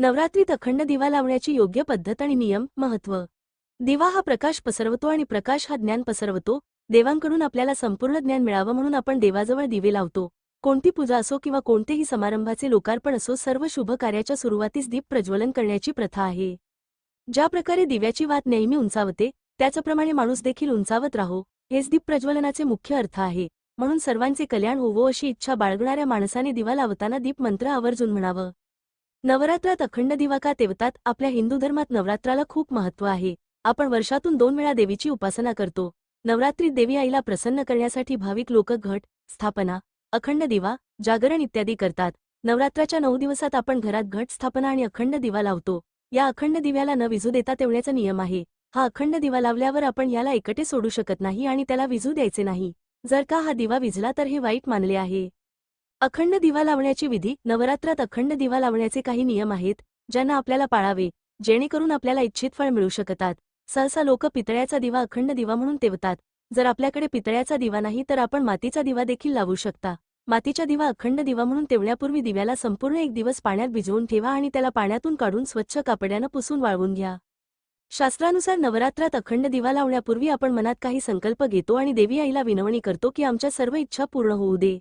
नवरात्रीत अखंड दिवा लावण्याची योग्य पद्धत आणि नियम महत्त्व दिवा हा प्रकाश पसरवतो आणि प्रकाश हा ज्ञान पसरवतो. देवांकडून आपल्याला संपूर्ण ज्ञान मिळावं म्हणून आपण देवाजवळ दिवे लावतो. कोणती पूजा असो किंवा कोणतेही समारंभाचे लोकार्पण असो सर्व शुभ कार्याच्या सुरुवातीस दीप प्रज्वलन करण्याची प्रथा आहे. ज्या प्रकारे दिव्याची वात नेहमी उंचावते त्याचप्रमाणे माणूस देखील उंचावत राहो हेच दीप प्रज्वलनाचे मुख्य अर्थ आहे. म्हणून सर्वांचे कल्याण होवो अशी इच्छा बाळगणाऱ्या माणसाने दिवा लावताना दीप मंत्र आवर्जून म्हणावं. नवरात्रात अखंड दिवा का तेवतात आपल्या हिंदू धर्मात नवरात्राला खूप महत्त्व आहे. आपण वर्षातून दोन वेळा देवीची उपासना करतो. नवरात्रीत देवी आईला प्रसन्न करण्यासाठी भाविक लोक घट स्थापना अखंड दिवा जागरण इत्यादी करतात. नवरात्राच्या नऊ दिवसात आपण घरात घट स्थापना आणि अखंड दिवा लावतो. या अखंड दिव्याला न विजू देता तेवण्याचा नियम आहे. हा अखंड दिवा लावल्यावर आपण याला एकटे सोडू शकत नाही आणि त्याला विजू द्यायचे नाही. जर का हा दिवा विझला तर हे वाईट मानले आहे. अखंड दिवा लावण्याची विधी नवरात्रात अखंड दिवा लावण्याचे काही नियम आहेत ज्यांना आपल्याला पाळावे जेणेकरून आपल्याला इच्छित फळ मिळू शकतात. सहसा लोक पितळ्याचा दिवा अखंड दिवा म्हणून तेवतात. जर आपल्याकडे पितळ्याचा दिवा नाही तर आपण मातीचा दिवा देखील लावू शकता. मातीचा दिवा अखंड दिवा म्हणून तेवण्यापूर्वी दिव्याला संपूर्ण एक दिवस पाण्यात भिजवून ठेवा आणि त्याला पाण्यातून काढून स्वच्छ कापड्यानं पुसून वाळवून घ्या. शास्त्रानुसार नवरात्रात अखंड दिवा लावण्यापूर्वी आपण मनात काही संकल्प घेतो आणि देवी आईला विनवणी करतो की आमच्या सर्व इच्छा पूर्ण होऊ दे.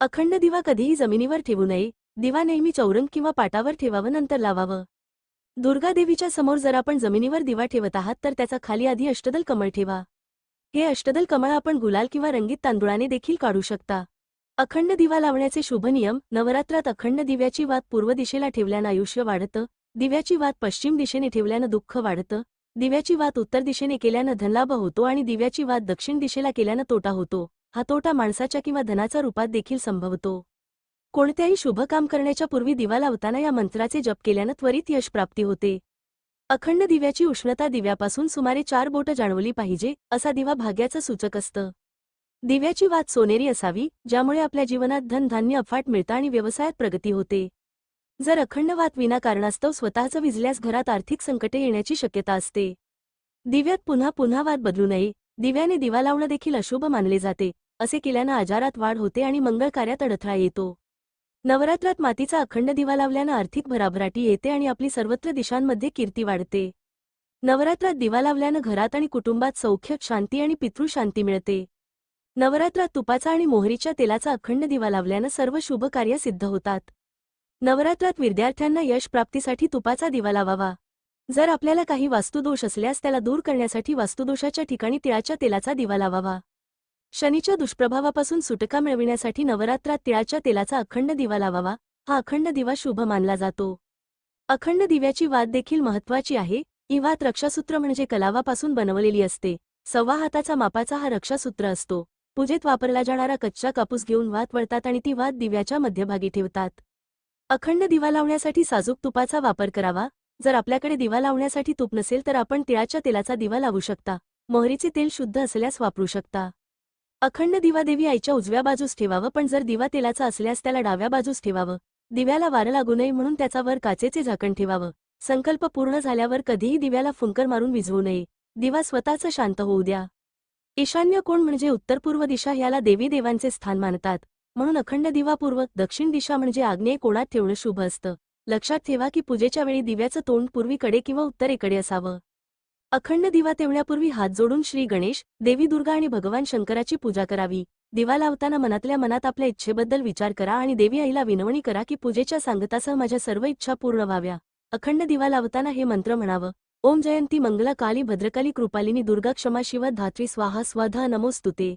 अखंड दिवा कधीही जमिनीवर ठेवू नये. दिवा नेहमी चौरंग किंवा पाटावर ठेवावं नंतर लावावं. दुर्गा देवीच्या समोर जर आपण जमिनीवर दिवा ठेवत आहात तर त्याचा खाली आधी अष्टदल कमळ ठेवा. हे अष्टदल कमळ आपण गुलाल किंवा रंगीत तांदुळाने देखील काढू शकता. अखंड दिवा लावण्याचे शुभ नियम नवरात्रात अखंड दिव्याची वात पूर्व दिशेला ठेवल्यानं आयुष्य वाढतं दिव्याची वात पश्चिम दिशेने ठेवल्यानं दुःख वाढतं दिव्याची वात उत्तर दिशेने केल्यानं धनलाभ होतो आणि दिव्याची वात दक्षिण दिशेला केल्यानं तोटा होतो. हा तोटा माणसाच्या किंवा धनाच्या रूपात देखील संभवतो. कोणत्याही शुभ काम करण्याच्या पूर्वी दिवा लावताना या मंत्राचे जप केल्यानं त्वरित यश प्राप्ती होते. अखंड दिव्याची उष्णता दिव्यापासून सुमारे चार बोटं जाणवली पाहिजे असा दिवा भाग्याचं सूचक असतं. दिव्याची वात सोनेरी असावी ज्यामुळे आपल्या जीवनात धनधान्य अफाट मिळतं आणि व्यवसायात प्रगती होते. जर अखंड वात विनाकारणास्तव स्वतःचं विजल्यास घरात आर्थिक संकटे येण्याची शक्यता असते. दिव्यात पुन्हा पुन्हा वाद बदलू नये दिव्याने दिवा लावणं देखील अशुभ मानले जाते असे केल्यानं आजारात वाढ होते आणि मंगळ कार्यात अडथळा येतो. नवरात्रात मातीचा अखंड दिवा लावल्यानं आर्थिक भराभराटी येते आणि आपली सर्वत्र दिशांमध्ये कीर्ती वाढते. नवरात्रात दिवा लावल्यानं घरात आणि कुटुंबात सौख्य शांती आणि पितृशांती मिळते. नवरात्रात तुपाचा आणि मोहरीच्या तेलाचा अखंड दिवा लावल्यानं सर्व शुभ कार्य सिद्ध होतात. नवरात्रात विद्यार्थ्यांना यश प्राप्तीसाठी तुपाचा दिवा लावावा. जर आपल्याला काही वास्तुदोष असल्यास त्याला दूर करण्यासाठी वास्तुदोषाच्या ठिकाणी तिळाच्या तेलाचा दिवा लावावा. शनीच्या दुष्प्रभावापासून सुटका मिळविण्यासाठी नवरात्रात तिळाच्या तेलाचा अखंड दिवा लावावा. हा अखंड दिवा शुभ मानला जातो. अखंड दिव्याची वाद देखील महत्वाची आहे. ही वात रक्षासूत्र म्हणजे कलावापासून बनवलेली असते. सव्वा हाताचा मापाचा हा रक्षासूत्र असतो. पूजेत वापरला जाणारा कच्चा कापूस घेऊन वात वळतात आणि ती वात दिव्याच्या मध्यभागी ठेवतात. अखंड दिवा लावण्यासाठी साजूक तुपाचा वापर करावा. जर आपल्याकडे दिवा लावण्यासाठी तूप नसेल तर आपण तिळाच्या तेलाचा दिवा लावू शकता. मोहरीचे तेल शुद्ध असल्यास वापरू शकता. अखंड दिवा देवी आईच्या उजव्या बाजूस ठेवावं पण जर दिवा तेलाचा असल्यास त्याला डाव्या बाजूस ठेवावं. दिव्याला वारं लागू नये म्हणून त्याचा वर काचेचे झाकण ठेवावं. संकल्प पूर्ण झाल्यावर कधीही दिव्याला फुंकर मारून विझवू नये. दिवा स्वतःच शांत होऊ द्या. ईशान्य कोण म्हणजे उत्तर पूर्व दिशा याला देवी देवांचे स्थान मानतात. म्हणून अखंड दिवा पूर्व दक्षिण दिशा म्हणजे आग्नेय कोणात ठेवणं शुभ असतं. लक्षात ठेवा की पूजेच्या वेळी दिव्याचं तोंड पूर्वीकडे किंवा उत्तरेकडे असावं. अखंड दिवा तेवण्यापूर्वी हात जोडून श्री गणेश देवी दुर्गा आणि भगवान शंकराची पूजा करावी. दिवा लावताना मनातल्या मनात आपल्या इच्छेबद्दल विचार करा आणि देवी आईला विनवणी करा की पूजेच्या सांगतासह माझ्या सर्व इच्छा पूर्ण व्हाव्या. अखंड दिवा लावताना हे मंत्र म्हणावं. ओम जयंती मंगला काली भद्रकाली कृपालिनी दुर्गा क्षमा शिव धात्री स्वाहा स्वधा नमोस्तुते.